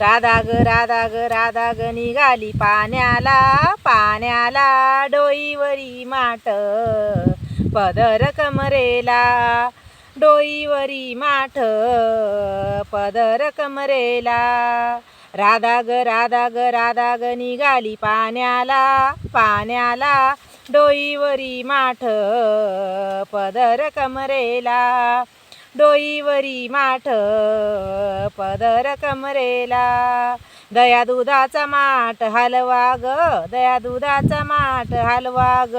राधा ग राधा ग राधा ग निघाली पाण्याला पाण्याला डोईवरी माठ पदर कमरेला. डोईवरी माठ पदर कमरेला. राधा ग राधा ग राधा ग निघाली पाण्याला पाण्याला डोईवरी माठ पदर कमरेला. डोईवरी माठ पदर कमरेला. दया दुधाचा माठ हलवा ग. दया दुधाचा माठ हलवा ग.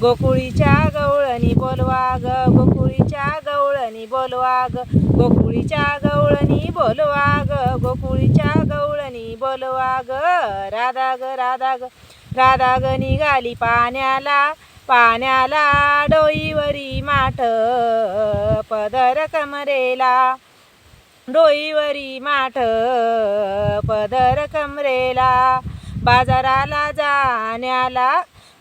गोकुळीच्या गवळणी बोलवा ग. गोकुळीच्या गवळणी बोलवा ग. गोकुळीच्या गवळणी बोलवा ग. गोकुळीच्या गवळणी बोलवा ग. राधा ग राधा ग. राधा ग निघाली पाण्याला. पाण्याला डोईवरी माठ पदर कमरेला. डोईवरी माठ पदर कमरेला. बाजाराला जाण्याला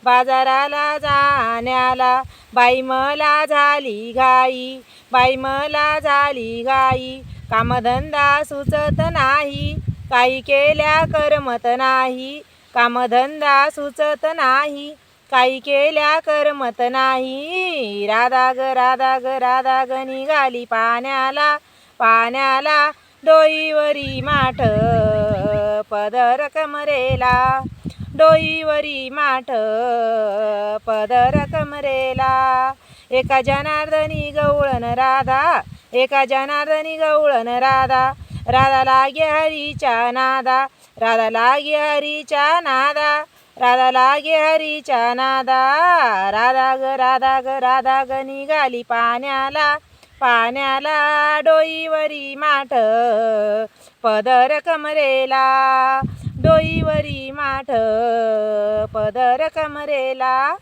बाजाराला जाण्याला. बाई मला झाली घाई बाई मला झाली घाई. कामधंदा सुचत नाही काही केल्या करमत नाही. कामधंदा सुचत नाही काही केल्या करमत नाही. राधा ग राधा ग राधा ग निघाली पाण्याला. पाण्याला डोईवरी माठ पदर कमरेला डोईवरी माठ पदर कमरेला एका जनार्दनी गवळण राधा एका जनार्दनी गवळण राधा. राधा लागे हरीच्या नादा राधा लागे हरीच्या नादा. राधा लागे हरीच्या नादा. राधा ग राधा ग राधा ग निघाली पाण्याला. पाण्याला डोईवरी माठ. पदर कमरेला डोईवरी माठ. पदर कमरेला